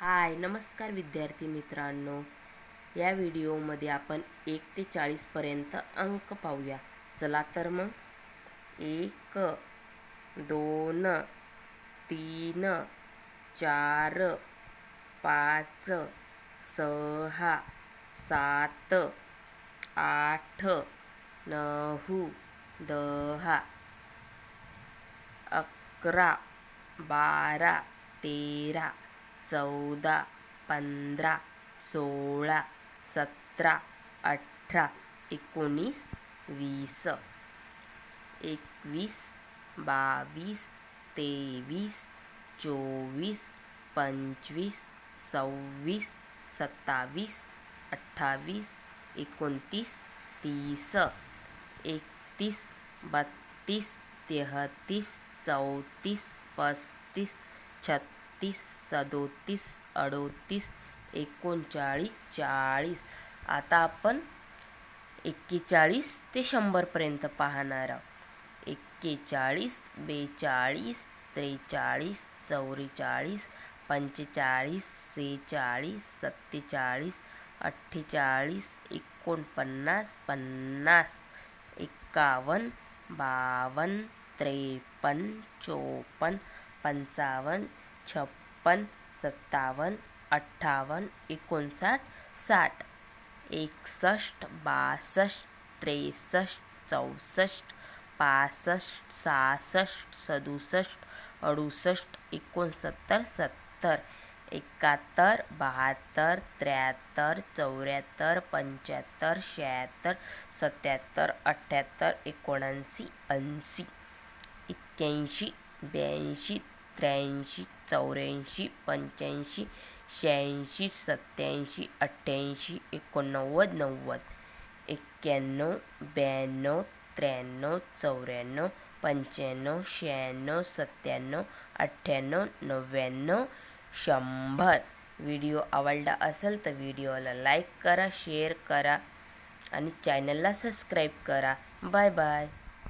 हाय नमस्कार विद्यार्थी मित्रांनो. या व्हिडिओमध्ये आपण एक ते चाळीसपर्यंत अंक पाहूया. चला तर मग. एक दोन तीन चार पाच सहा सात आठ नऊ दहा अकरा बारा तेरा चौदा पंधरा सोळा सतरा अठरा एकोणीस वीस एकवीस बावीस तेवीस चोवीस पंचवीस सव्वीस सत्तावीस अठ्ठावीस एकोणतीस तीस एकतीस बत्तीस तेहतीस चौतीस पस्तीस छत्तीस सदोतीस अडोतीस एकोणचाळीस चाळीस. आता आपण एक्केचाळीस ते शंभरपर्यंत पाहणार आहोत. एक्केचाळीस बेचाळीस त्रेचाळीस चौवेचाळीस पंचेचाळीस सेहेचाळीस सत्तेचाळीस अठ्ठेचाळीस एकोणपन्नास पन्नास एकावन्न बावन्न त्रेपन्न चोपन्न पंचावन्न छप्पन्न छप्पन सत्तावन्न अठ्ठावन्न एकोणसाठ साठ एकसष्ट बासष्ट त्रेसष्ट चौसष्ट पासष्ट सहासष्ट सदुसष्ट अडुसष्ट एकोणसत्तर सत्तर एकाहत्तर बहात्तर त्र्याहत्तर चौऱ्याहत्तर पंच्याहत्तर शहात्तर सत्याहत्तर अठ्ठ्याहत्तर एकोणऐंशी ऐंशी एक्क्याऐंशी ब्याऐंशी त्र्याऐंशी चौऱ्याऐंशी पंच्याऐंशी शहाऐंशी सत्त्याऐंशी अठ्ठ्याऐंशी एकोणनव्वद नव्वद एक्क्याण्णव ब्याण्णव त्र्याण्णव चौऱ्याण्णव पंच्याण्णव शहाण्णव सत्त्याण्णव अठ्ठ्याण्णव नव्याण्णव शंभर. व्हिडिओ आवडला असेल तर व्हिडिओला लाईक करा शेअर करा आणि चॅनलला सबस्क्राईब करा. Bye bye.